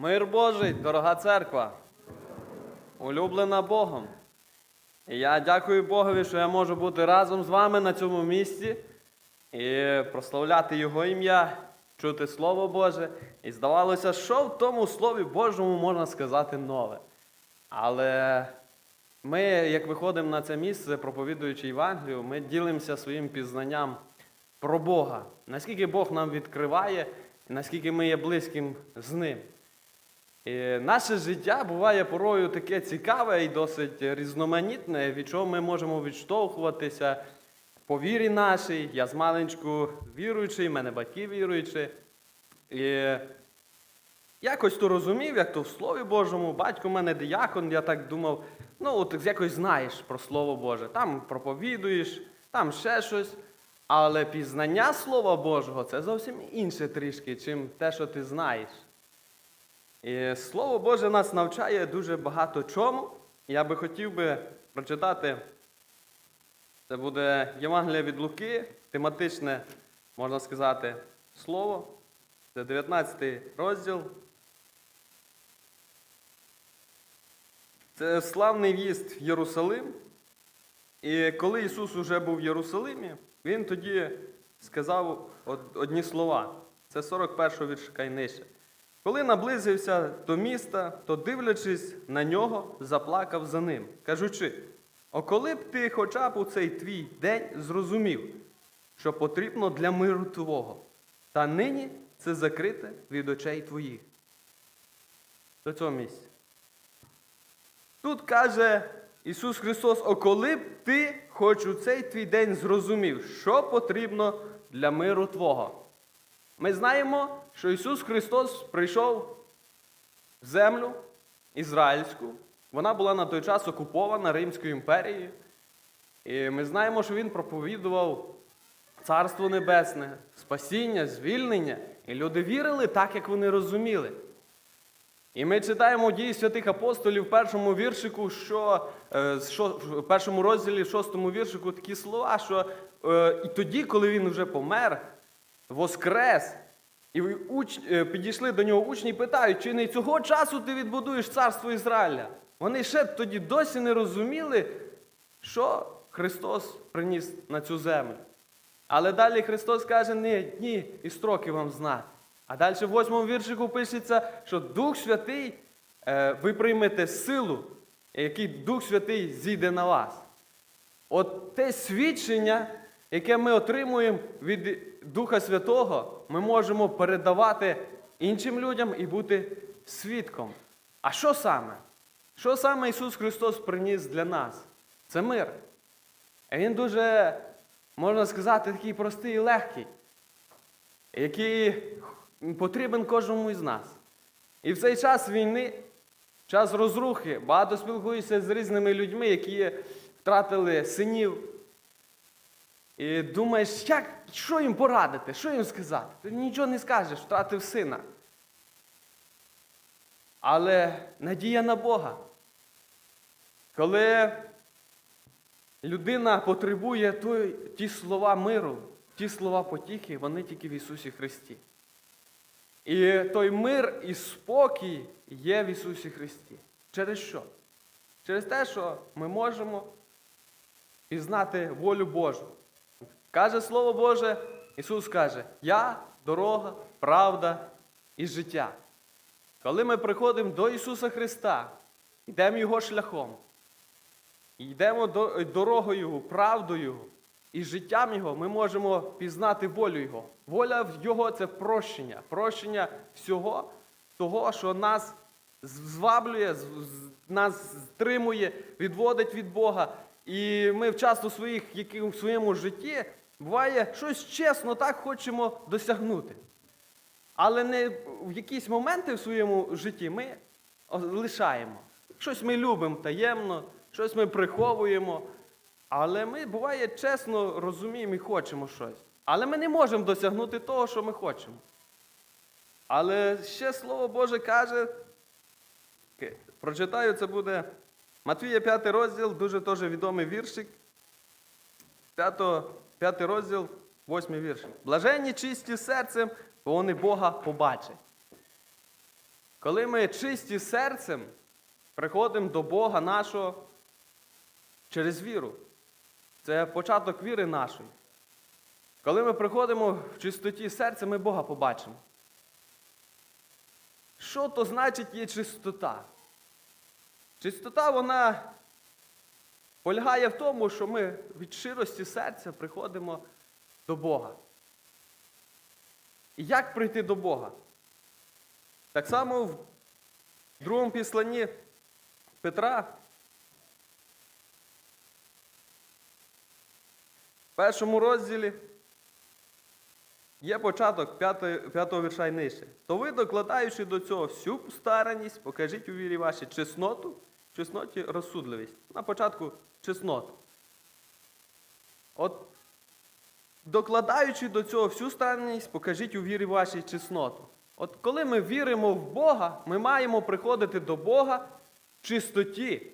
Мир Божий, дорога церква, улюблена Богом. І я дякую Богові, що я можу бути разом з вами на цьому місці і прославляти Його ім'я, чути Слово Боже. І здавалося, що в тому Слові Божому можна сказати нове. Але ми, як виходимо на це місце, проповідуючи Євангелію, ми ділимося своїм пізнанням про Бога, наскільки Бог нам відкриває, наскільки ми є близьким з Ним. І наше життя буває порою таке цікаве і досить різноманітне, від чого ми можемо відштовхуватися по вірі нашій. Я з маленьку віруючий, в мене батьки віруючі. І якось то розумів, як то в Слові Божому, батько в мене диякон, я так думав, ну от якось знаєш про Слово Боже. Там проповідуєш, там ще щось. Але пізнання Слова Божого це зовсім інше трішки, чим те, що ти знаєш. І Слово Боже нас навчає дуже багато чому. Я би хотів би прочитати, це буде Євангелія від Луки, тематичне, можна сказати, слово. Це 19 розділ. Це славний в'їзд в Єрусалим. І коли Ісус уже був в Єрусалимі, Він тоді сказав одні слова. Це 41 віршика і нижче. Коли наблизився до міста, то, дивлячись на нього, заплакав за ним, кажучи: О, коли б ти хоча б у цей твій день зрозумів, що потрібно для миру твого, та нині це закрите від очей твоїх. До цього місця. Тут каже Ісус Христос, о коли б ти хоч у цей твій день зрозумів, що потрібно для миру Твого. Ми знаємо, що Ісус Христос прийшов в землю ізраїльську. Вона була на той час окупована Римською імперією. І ми знаємо, що Він проповідував Царство Небесне, спасіння, звільнення. І люди вірили так, як вони розуміли. І ми читаємо дії святих апостолів в першому віршику, що е, в першому розділі, шостому віршику такі слова, що е, і тоді, коли він вже помер, воскрес, і е, підійшли до нього учні і питають, чи не цього часу ти відбудуєш царство Ізраїля? Вони ще тоді досі не розуміли, що Христос приніс на цю землю. Але далі Христос каже, ні, ні, і строки вам знати. А далі в восьмому віршику пишеться, що Дух Святий, е, ви приймете силу, який Дух Святий зійде на вас. От те свідчення, яке ми отримуємо від Духа Святого, ми можемо передавати іншим людям і бути свідком. А що саме? Що саме Ісус Христос приніс для нас? Це мир. Він дуже, можна сказати, такий простий і легкий, який потрібен кожному із нас. І в цей час війни, час розрухи, багато спілкуюся з різними людьми, які втратили синів. І думаєш, як, що їм порадити, що їм сказати? Ти нічого не скажеш, втратив сина. Але надія на Бога. Коли людина потребує той, ті слова миру, ті слова потіхи, вони тільки в Ісусі Христі. І той мир і спокій є в Ісусі Христі. Через що? Через те, що ми можемо пізнати волю Божу. Каже Слово Боже, Ісус каже, Я дорога, правда і життя. Коли ми приходимо до Ісуса Христа, йдемо Його шляхом, йдемо дорогою правдою і життям Його, ми можемо пізнати волю Його. Воля Його це прощення, прощення всього того, що нас зваблює, нас стримує, відводить від Бога. І ми часто в, своїх, в своєму житті буває щось чесно так хочемо досягнути. Але не в якісь моменти в своєму житті ми лишаємо. Щось ми любимо таємно, щось ми приховуємо. Але ми, буває, чесно розуміємо і хочемо щось. Але ми не можемо досягнути того, що ми хочемо. Але ще Слово Боже каже, прочитаю, це буде Матвія 5 розділ, дуже теж відомий віршик. 5, 5 розділ, 8 вірш. Блаженні чисті серцем, бо вони Бога побачать. Коли ми чисті серцем приходимо до Бога нашого через віру. Це початок віри нашої. Коли ми приходимо в чистоті серця, ми Бога побачимо. Що то значить є чистота? Чистота, вона полягає в тому, що ми від щирості серця приходимо до Бога. І як прийти до Бога? Так само в другому післанні Петра, в першому розділі є початок п'ятого, вірша й нижче. То ви, докладаючи до цього всю стараність, покажіть у вірі вашій чесноту, чесноті розсудливість. На початку чесноту. От докладаючи до цього всю старанність, покажіть у вірі вашій чесноту. От коли ми віримо в Бога, ми маємо приходити до Бога в чистоті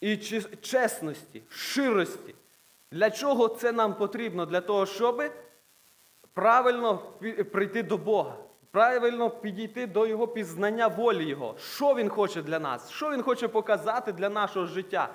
і чесності, щирості. Для чого це нам потрібно? Для того, щоб правильно прийти до Бога, правильно підійти до Його пізнання волі Його. Що Він хоче для нас? Що Він хоче показати для нашого життя?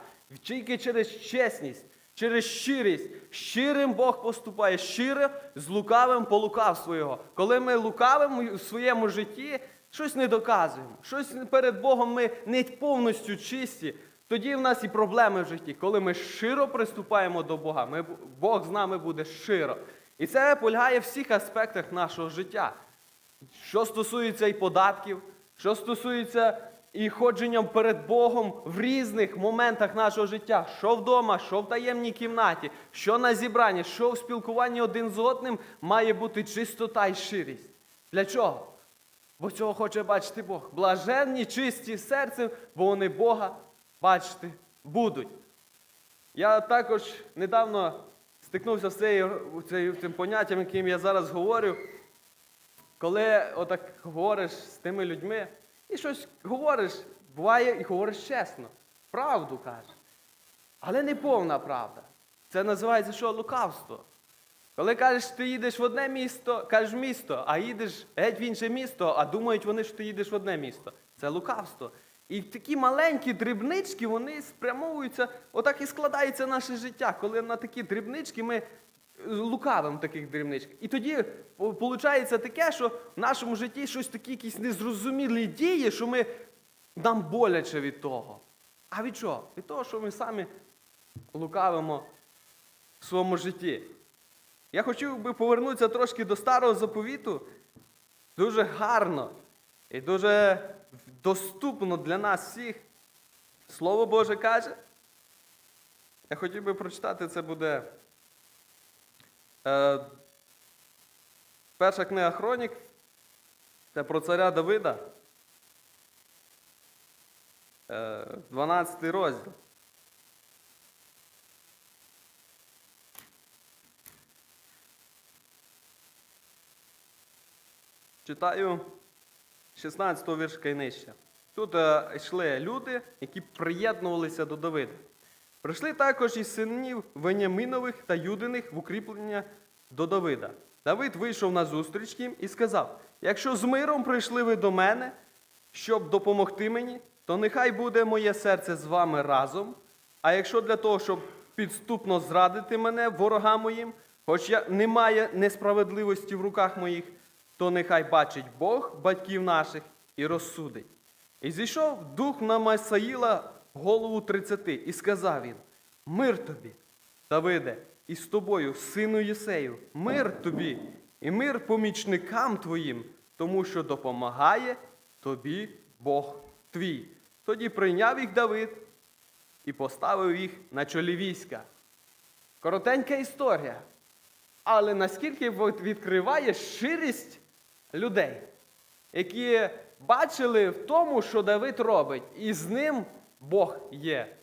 Тільки через чесність, через щирість. Щирим Бог поступає, щиро з лукавим по лукавству Його. Коли ми лукавимо у своєму житті, щось не доказуємо, щось перед Богом ми не повністю чисті. Тоді в нас і проблеми в житті. Коли ми щиро приступаємо до Бога, ми, Бог з нами буде щиро. І це полягає в всіх аспектах нашого життя. Що стосується і податків, що стосується і ходженням перед Богом в різних моментах нашого життя, що вдома, що в таємній кімнаті, що на зібранні, що в спілкуванні один з одним, має бути чистота і щирість. Для чого? Бо цього хоче бачити Бог. Блаженні, чисті серцем, бо вони Бога бачити будуть. Я також недавно стикнувся з цією, цим поняттям, яким я зараз говорю. Коли отак говориш з тими людьми і щось говориш, буває і говориш чесно, правду кажеш. Але не повна правда. Це називається що лукавство. Коли кажеш, ти їдеш в одне місто, кажеш місто, а їдеш геть в інше місто, а думають вони, що ти їдеш в одне місто. Це лукавство. І такі маленькі дрібнички, вони спрямовуються, отак і складається наше життя, коли на такі дрібнички ми лукавим таких дрібничок. І тоді виходить таке, що в нашому житті щось такі якісь незрозумілі дії, що ми нам боляче від того. А від чого? Від того, що ми самі лукавимо в своєму житті. Я хотів би повернутися трошки до старого заповіту. Дуже гарно і дуже доступно для нас всіх. Слово Боже каже. Я хотів би прочитати, це буде е, перша книга Хронік. Це про царя Давида. Е, 12 розділ. Читаю 16 віршка і нижче. Тут е, йшли люди, які приєднувалися до Давида. Прийшли також із синів Веніаминових та Юдиних в укріплення до Давида. Давид вийшов на зустріч їм і сказав: Якщо з миром прийшли ви до мене, щоб допомогти мені, то нехай буде моє серце з вами разом. А якщо для того, щоб підступно зрадити мене ворогам моїм, хоч я немає несправедливості в руках моїх, то нехай бачить Бог батьків наших і розсудить. І зійшов дух на Масаїла голову тридцяти, і сказав він: Мир тобі, Давиде, і з тобою, сину Єсею, мир тобі, і мир помічникам твоїм, тому що допомагає тобі Бог твій. Тоді прийняв їх Давид і поставив їх на чолі війська. Коротенька історія. Але наскільки відкриває щирість людей, які бачили в тому, що Давид робить, і з ним Бог є.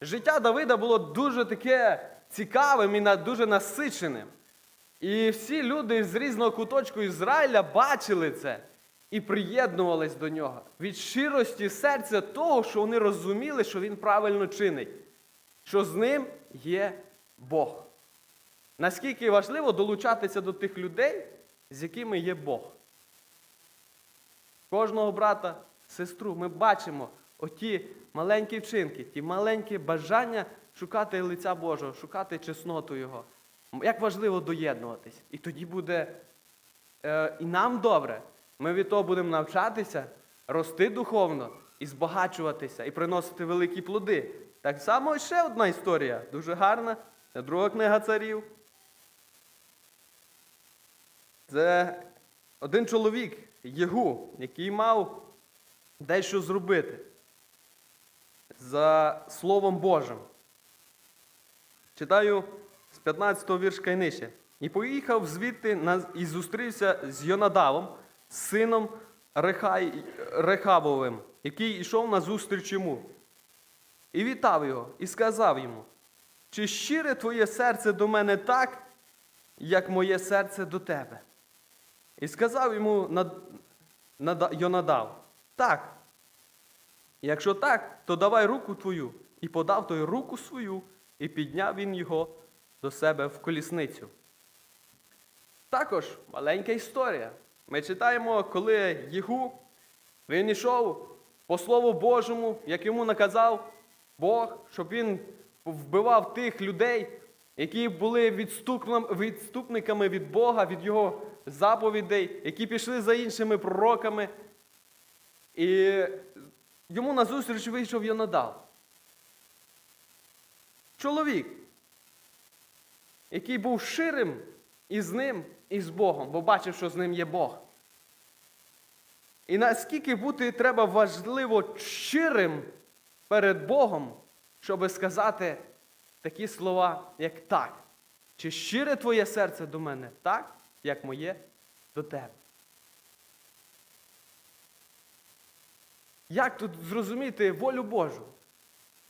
Життя Давида було дуже таке цікавим і дуже насиченим. І всі люди з різного куточку Ізраїля бачили це і приєднувались до нього від щирості серця того, що вони розуміли, що він правильно чинить, що з ним є Бог. Наскільки важливо долучатися до тих людей, з якими є Бог. кожного брата, сестру. Ми бачимо оті маленькі вчинки, ті маленькі бажання шукати лиця Божого, шукати чесноту Його. Як важливо доєднуватись. І тоді буде е, і нам добре. Ми від того будемо навчатися, рости духовно і збагачуватися, і приносити великі плоди. Так само ще одна історія, дуже гарна. Друга книга царів. Це один чоловік, Єгу, який мав дещо зробити за Словом Божим. Читаю з 15-го віршка і нижче. І поїхав звідти і зустрівся з Йонадавом, сином Рехай, Рехабовим, який йшов на зустріч йому. І вітав його, і сказав йому: Чи щире твоє серце до мене так, як моє серце до тебе? І сказав йому Над... Нада- Йонадав, так. Якщо так, то давай руку твою. І подав той руку свою, і підняв він його до себе в колісницю. Також маленька історія. Ми читаємо, коли Єгу, він йшов по Слову Божому, як йому наказав Бог, щоб він вбивав тих людей, які були відступниками від Бога, від Його заповідей, які пішли за іншими пророками. І йому назустріч вийшов Йонадав. Чоловік, який був ширим і з ним, і з Богом, бо бачив, що з ним є Бог. І наскільки бути треба важливо щирим перед Богом, щоб сказати такі слова, як так. Чи щире твоє серце до мене так, як моє до тебе? Як тут зрозуміти волю Божу?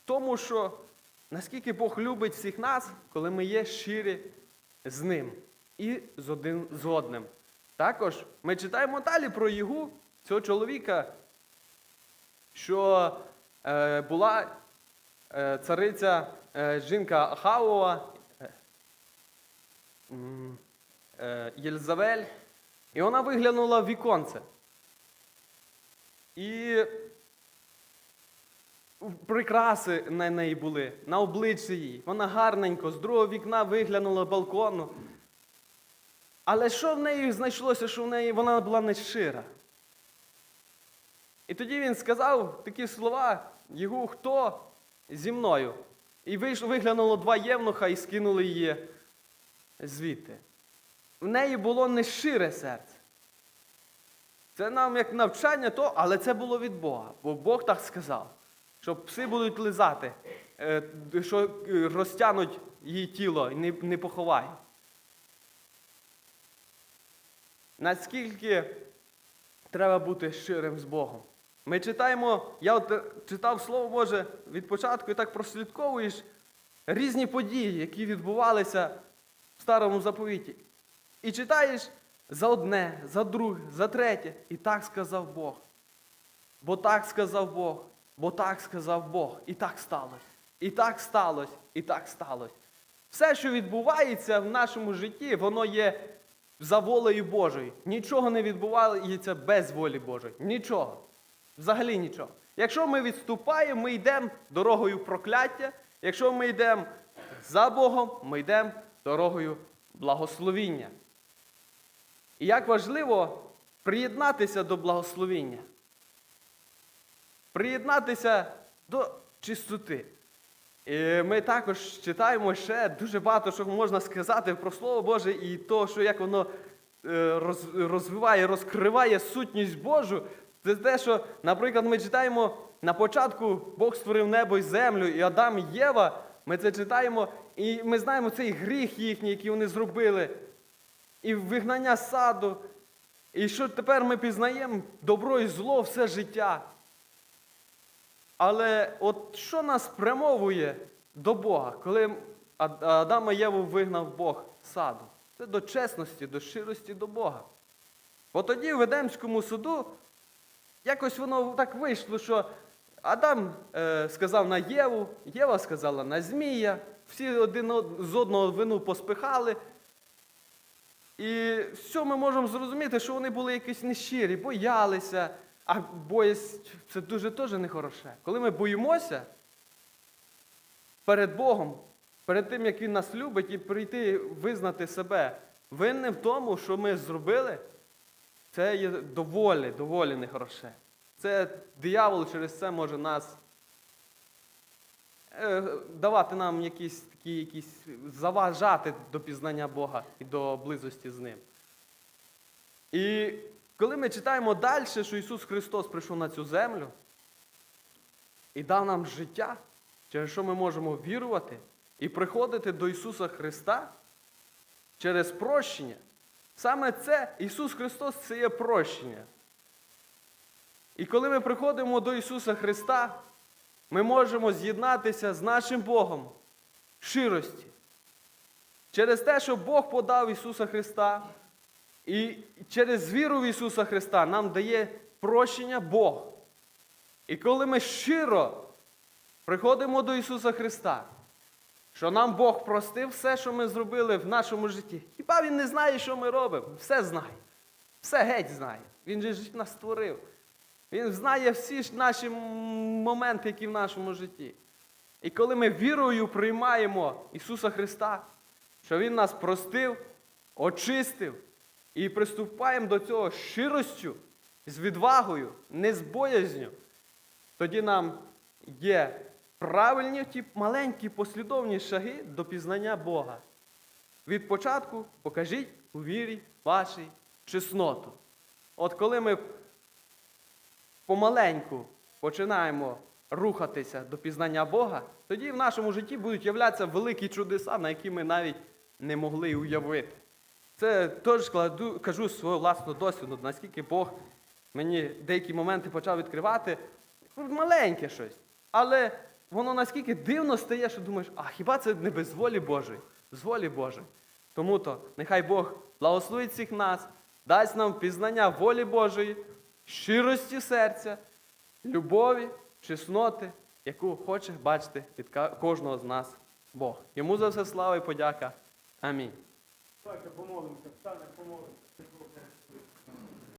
Тому що наскільки Бог любить всіх нас, коли ми є щирі з ним і з один з одним. Також ми читаємо далі про Єгу, цього чоловіка, що е, була е, цариця е, жінка Ахавова, е, Єльзавель, і вона виглянула в віконце. І прикраси на неї були, на обличчі її. Вона гарненько, з другого вікна виглянула балкону. Але що в неї знайшлося, що в неї вона була не щира? І тоді він сказав такі слова: Єгу, хто зі мною? І виглянуло два євнуха і скинули її звідти. В неї було нещире серце. Це нам як навчання, то, але це було від Бога. Бо Бог так сказав, що пси будуть лизати, е, що е, розтянуть її тіло і не, не поховають. Наскільки треба бути щирим з Богом? Ми читаємо, я от е, читав Слово Боже від початку і так прослідковуєш різні події, які відбувалися в старому заповіті. І читаєш за одне, за друге, за третє. І так сказав Бог. Бо так сказав Бог, бо так сказав Бог. І так сталося. І так сталося, і так сталося. Все, що відбувається в нашому житті, воно є за волею Божою. Нічого не відбувається без волі Божої. Нічого. Взагалі нічого. Якщо ми відступаємо, ми йдемо дорогою прокляття. Якщо ми йдемо за Богом, ми йдемо дорогою благословіння. І як важливо приєднатися до благословіння, приєднатися до чистоти. І ми також читаємо ще дуже багато, що можна сказати про Слово Боже і то, що як воно е, розвиває, розкриває сутність Божу. Це те, що, наприклад, ми читаємо на початку Бог створив небо і землю, і Адам і Єва. Ми це читаємо, і ми знаємо цей гріх їхній, який вони зробили і вигнання саду. І що тепер ми пізнаємо добро і зло все життя. Але от що нас спрямовує до Бога, коли Ад- Адама Єву вигнав Бог саду? Це до чесності, до щирості до Бога. Бо тоді в Едемському суду якось воно так вийшло, що Адам е, сказав на Єву, Єва сказала на Змія, всі один з одного вину поспихали. І все ми можемо зрозуміти, що вони були якісь нещирі, боялися, А боязнь це дуже теж нехороше. Коли ми боїмося перед Богом, перед тим, як Він нас любить, і прийти визнати себе винним в тому, що ми зробили, це є доволі, доволі нехороше. Це диявол через це може нас давати нам якісь такі, якісь заважати до пізнання Бога і до близості з Ним. І коли ми читаємо далі, що Ісус Христос прийшов на цю землю і дав нам життя, через що ми можемо вірувати і приходити до Ісуса Христа через прощення, саме це Ісус Христос це є прощення. І коли ми приходимо до Ісуса Христа, ми можемо з'єднатися з нашим Богом щирості. Через те, що Бог подав Ісуса Христа, і через віру в Ісуса Христа нам дає прощення Бог. І коли ми щиро приходимо до Ісуса Христа, що нам Бог простив все, що ми зробили в нашому житті. Хіба Він не знає, що ми робимо? Все знає. Все геть знає. Він же ж нас створив. Він знає всі ж наші моменти, які в нашому житті. І коли ми вірою приймаємо Ісуса Христа, що Він нас простив, очистив, і приступаємо до цього щиростю, з відвагою, не з боязню, тоді нам є правильні ті маленькі послідовні шаги до пізнання Бога. Від початку покажіть у вірі вашій чесноту. От коли ми помаленьку починаємо рухатися до пізнання Бога, тоді в нашому житті будуть являтися великі чудеса, на які ми навіть не могли уявити. Це теж кладу, кажу з свого власного досвіду, наскільки Бог мені деякі моменти почав відкривати. Маленьке щось. Але воно наскільки дивно стає, що думаєш, а хіба це не без волі Божої? З волі Божої. Тому то нехай Бог благословить всіх нас, дасть нам пізнання волі Божої, щирості серця, любові, чесноти, яку хоче бачити від кожного з нас Бог. Йому за все слава і подяка. Амінь. Давайте помолимося, встане, помолимося.